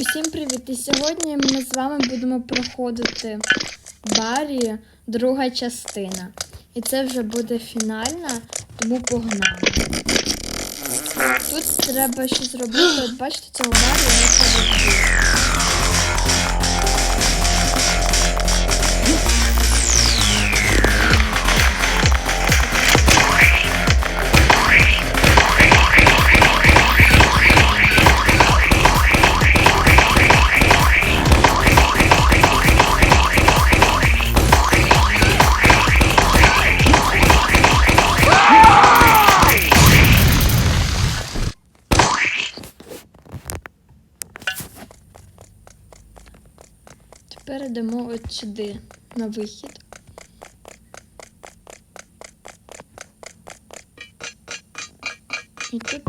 Усім привіт! І сьогодні ми з вами будемо проходити Барі, друга частина. І це вже буде фінальна, тому погнали. Тут треба щось зробити. Бачите, цього Барі я це Тепер йдемо от сюди на вихід. І тут.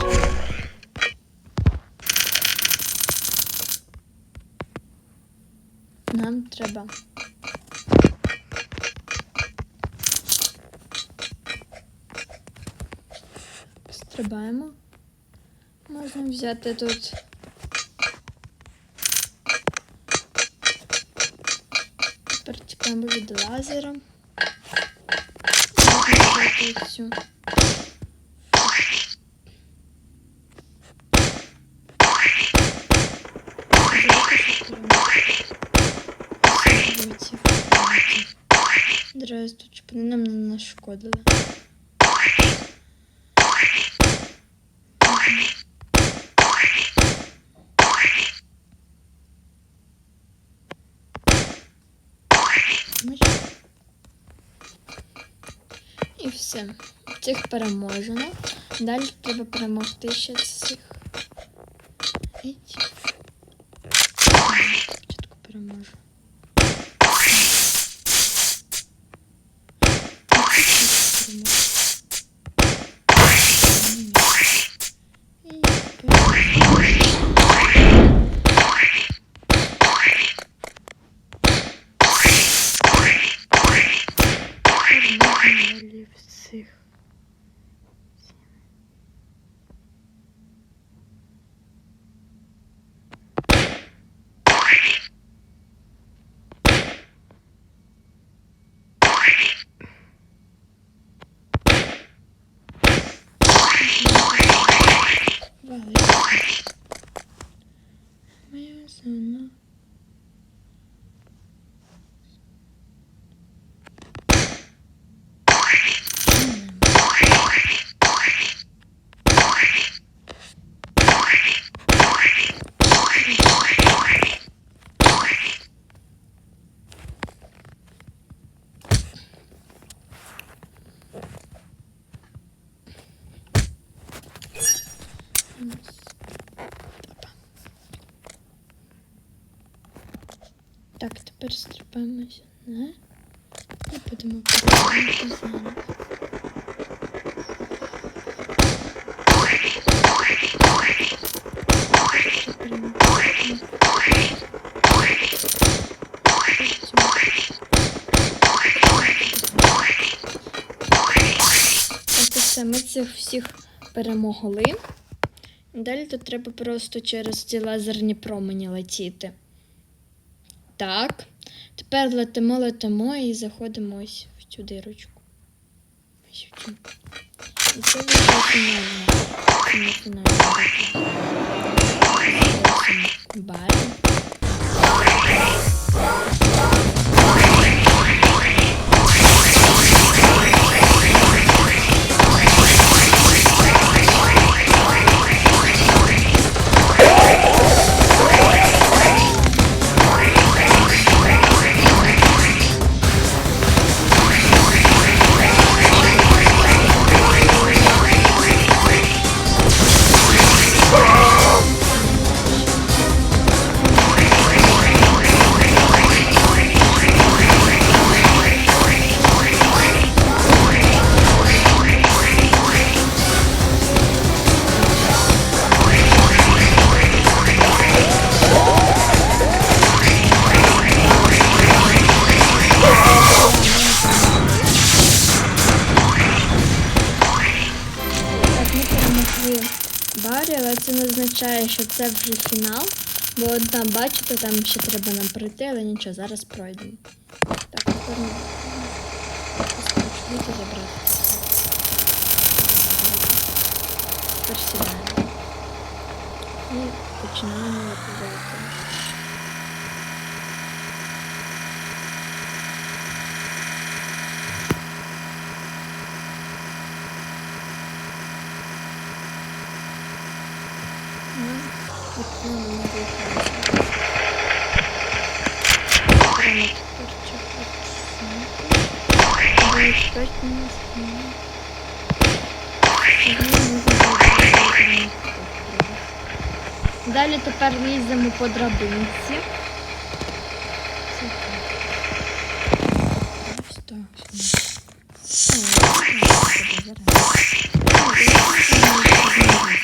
Нам треба. Стрибаємо. Можна взяти тут. Тепер тікаємо від лазера. Можна взяти цю. Здравствуйте, щоб вони нам не нашкодили. Миш. І все. Цих переможено. Далі треба перемогти ще цих. І цих. Спочатку переможу. І переможемо всіх. Велика. Так, тепер стрибаємося на і будемо заново. Так, і все, ми цих всіх перемогли. Далі тут треба просто через ці лазерні промені летіти. Так. Тепер летимо, летимо і заходимо ось в цю дирочку. Ось в цю. І це вже фінальна. Це означає, що це вже фінал. Бо там, бачите, там ще треба нам пройти, але нічого, зараз пройдемо. Так, тепер спочатку забрати. Тепер. І починаємо випивати. Ну, от ну, ми виїхали. Прямо тепер чекати. Буде п'ять минут. Далі тепер їздимо по драбинці. Ось так.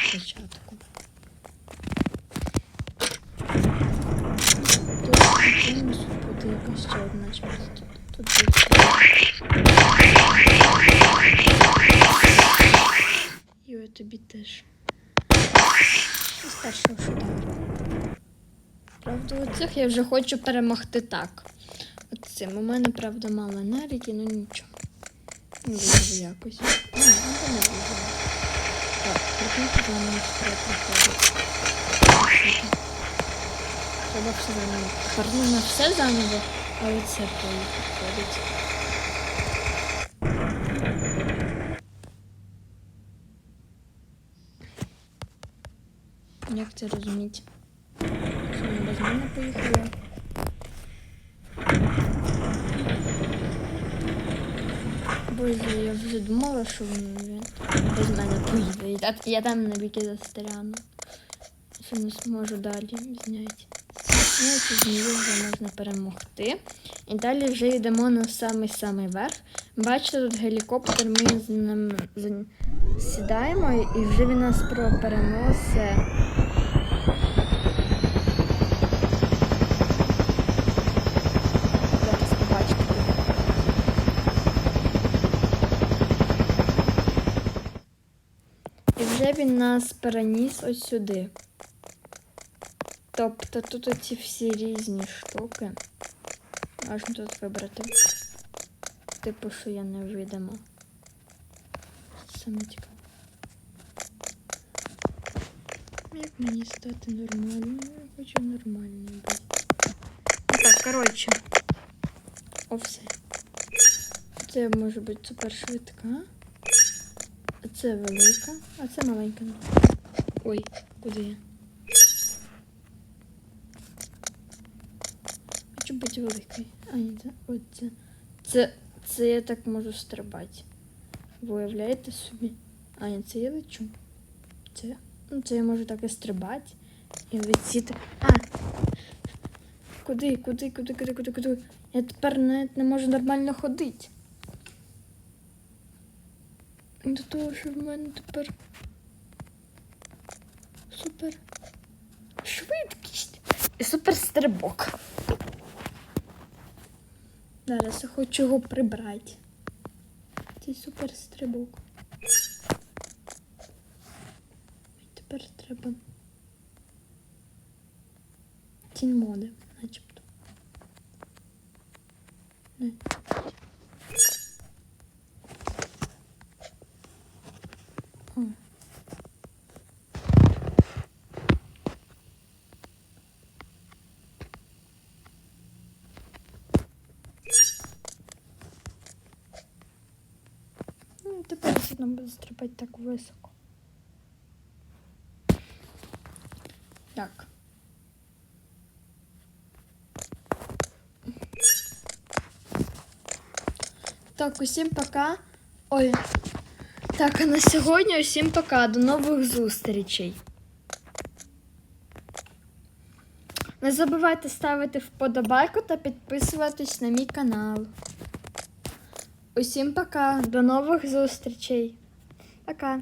Спочатку. Тут подивимось, буде якась ще одна частина. Тут буде. Тобі теж. Першого шудару. Правда, оцих я вже хочу перемогти так. Оцим. У мене, правда, мало енергії, ну нічого. Не виживу якось. Ну, ну, не. Так, прикиньте, за мною треба приходить. Треба все заново. Не на все заново, але це приходить. Як це розуміти? Що вони без мене поїхали? Боже, я вже думала, що він без мене поїде. Я, я там на біки застряну. Що не зможу далі зняти. Ну, цю змію вже можна перемогти. І далі вже йдемо на самий-самий верх. Бачите, тут гелікоптер, ми з ним сідаємо і вже він нас переносить. І вже він нас переніс ось сюди. Тобто тут оці всі різні штуки. Можна тут вибрати. Типу, що я не видимо. Саме цікаво. Як мені стати нормальною? Я хочу нормальною бути. Ну так, коротше. О, все. Це може бути супер швидка. Це велика, а це маленька. Ой, куди я? Хочу бути великою. А, ні, це от це. Це, це я так можу стрибати. Ви уявляєте собі? А, ні, це я лечу. Це, ну, це я можу так і стрибати. І летіти. А! Куди, куди, куди, куди, куди, куди? Я тепер навіть не можу нормально ходити. До того, що в мене тепер супер швидкість і супер стрибок. Зараз я хочу його прибрати. Цей супер стрибок. Тепер треба тінь моди, начебто. Не. О. Ну, тепер одно буде стрибати так високо. Так. Так, усім пока. Ой. Так, а на сьогодні усім пока. До нових зустрічей. Не забувайте ставити вподобайку та підписуватись на мій канал. Усім пока. До нових зустрічей. Пока.